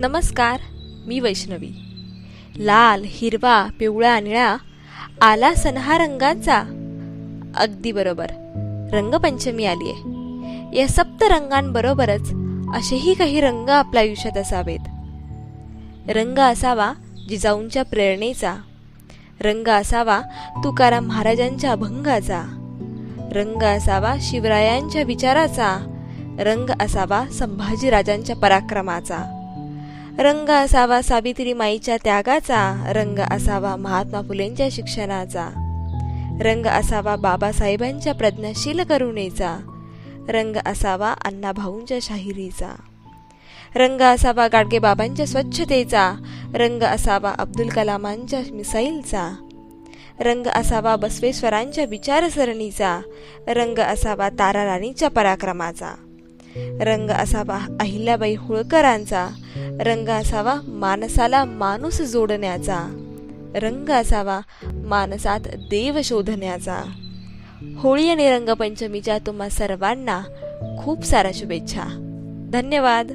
नमस्कार मी वैष्णवी. लाल हिरवा पिवळा निळा आला सन्हा रंगाचा. अगदी बरोबर. रंगपंचमी आली आहे या सप्त रंगांबरोबरच असेही काही रंग आपल्या आयुष्यात असावेत. रंग असावा जिजाऊंच्या प्रेरणेचा. रंग असावा तुकाराम महाराजांच्या अभंगाचा. रंग असावा शिवरायांच्या विचाराचा. रंग असावा संभाजीराजांच्या पराक्रमाचा. रंग असावा सावित्री माईच्या त्यागाचा रंग असावा महात्मा फुलेंच्या शिक्षणाचा. रंग असावा बाबासाहेबांच्या प्रज्ञाशील करुणेचा. रंग असावा अण्णाभाऊंच्या शाहिरीचा. रंग असावा गाडगेबाबांच्या स्वच्छतेचा. रंग असावा अब्दुल कलामांच्या मिसाईलचा. रंग असावा बसवेश्वरांच्या विचारसरणीचा. रंग असावा तारा राणीच्या पराक्रमाचा. रंग असावा अहिल्याबाई होळकरांचा रंग असावा माणसाला माणूस जोडण्याचा रंग असावा माणसात देव शोधण्याचा. होळी आणि रंगपंचमीच्या तुम्हा सर्वांना खूप साऱ्या शुभेच्छा. धन्यवाद.